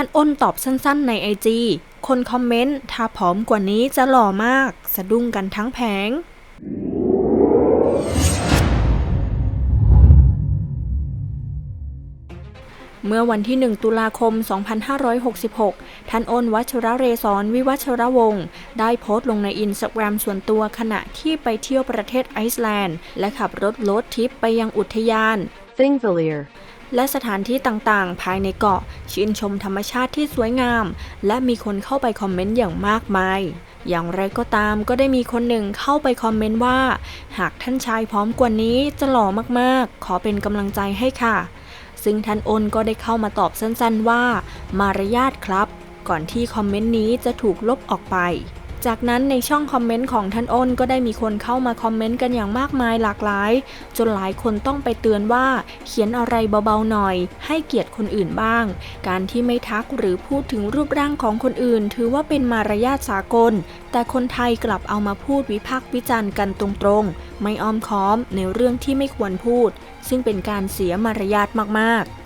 ท่านอ้นตอบสั้นๆในไอจีคนคอมเมนต์ ถ้าผอมกว่านี้จะหล่อมาก สะดุ้งกันทั้งแผงเมื่อวันที่ 1 ตุลาคม 2566 ท่านอ้นวัชระเรศรวิวัชระวงศ์ได้โพสต์ลงในอินสตาแกรมส่วนตัวขณะที่ไปเที่ยวประเทศไอซ์แลนด์ และขับรถโรดทริปไปยังอุทยาน Thingvellir, และสถานที่ต่างๆ ภายในเกาะชื่นชมธรรมชาติที่สวยงาม และมีคนเข้าไปคอมเมนต์อย่างมากมาย อย่างไรก็ตามก็ได้มีคนหนึ่งเข้าไปคอมเมนต์ว่า หากท่านชายพร้อมกว่านี้จะหล่อมากๆ ขอเป็นกำลังใจให้ค่ะ ซึ่งท่านอนก็ได้เข้ามาตอบสั้นๆว่า มารยาทครับ ก่อนที่คอมเมนต์นี้จะถูกลบออกไป จากนั้นในช่องคอมเมนต์ของท่านอ้นก็ได้มีคนเข้ามาคอมเมนต์กันอย่างมากมายหลากหลาย จนหลายคนต้องไปเตือนว่า เขียนอะไรเบาๆหน่อย ให้เกียรติคนอื่นบ้าง การที่ไม่ทักหรือพูดถึงรูปร่างของคนอื่น ถือว่าเป็นมารยาทสากล แต่คนไทยกลับเอามาพูดวิพากษ์วิจารณ์กันตรงๆ ไม่อ้อมค้อมในเรื่องที่ไม่ควรพูด ซึ่งเป็นการเสียมารยาทมากๆ